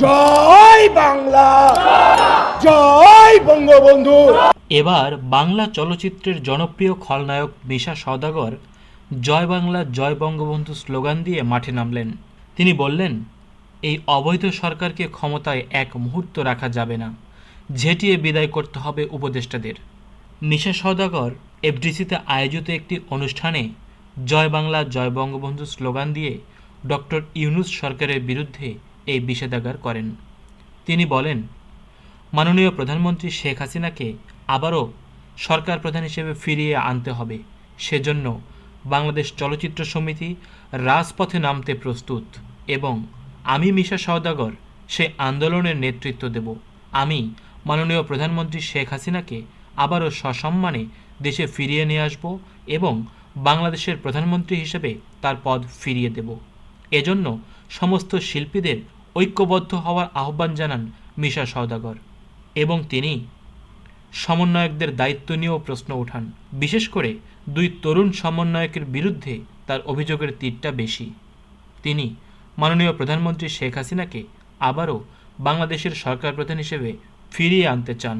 জয় বাংলা। জয় বঙ্গবন্ধু। এবার বাংলা চলচ্চিত্রের জনপ্রিয় খলনায়ক মিশা সওদাগর জয় বাংলা, জয় বঙ্গবন্ধু স্লোগান দিয়ে মাঠে নামলেন। তিনি বললেন, এই অবৈধ সরকারকে ক্ষমতায় এক মুহূর্ত রাখা যাবে না। ঝেঁটিয়ে বিদায় করতে হবে উপদেষ্টাদের। মিশা সওদাগর এফডিসিতে আয়োজিত একটি অনুষ্ঠানে জয় বাংলা, জয় বঙ্গবন্ধু স্লোগান দিয়ে ডক্টর ইউনুস সরকারের বিরুদ্ধে এই বিষেধাগার করেন। তিনি বলেন, মাননীয় প্রধানমন্ত্রী শেখ হাসিনাকে আবারও সরকার প্রধান হিসেবে ফিরিয়ে আনতে হবে। সেজন্য বাংলাদেশ চলচ্চিত্র সমিতি রাজপথে নামতে প্রস্তুত এবং আমি মিশা সওদাগর, সে আন্দোলনের নেতৃত্ব দেব। আমি মাননীয় প্রধানমন্ত্রী শেখ হাসিনাকে আবারও সসম্মানে দেশে ফিরিয়ে নিয়ে আসব এবং বাংলাদেশের প্রধানমন্ত্রী হিসেবে তার পদ ফিরিয়ে দেব। এজন্য সমস্ত শিল্পীদের ঐক্যবদ্ধ হওয়ার আহ্বান জানান মিশা সওদাগর এবং তিনি সমন্বয়কদের দায়িত্ব নিয়েও প্রশ্ন ওঠান। বিশেষ করে দুই তরুণ সমন্বয়কের বিরুদ্ধে তার অভিযোগের তীরটা বেশি। তিনি মাননীয় প্রধানমন্ত্রী শেখ হাসিনাকে আবারও বাংলাদেশের সরকার প্রধান হিসেবে ফিরিয়ে আনতে চান।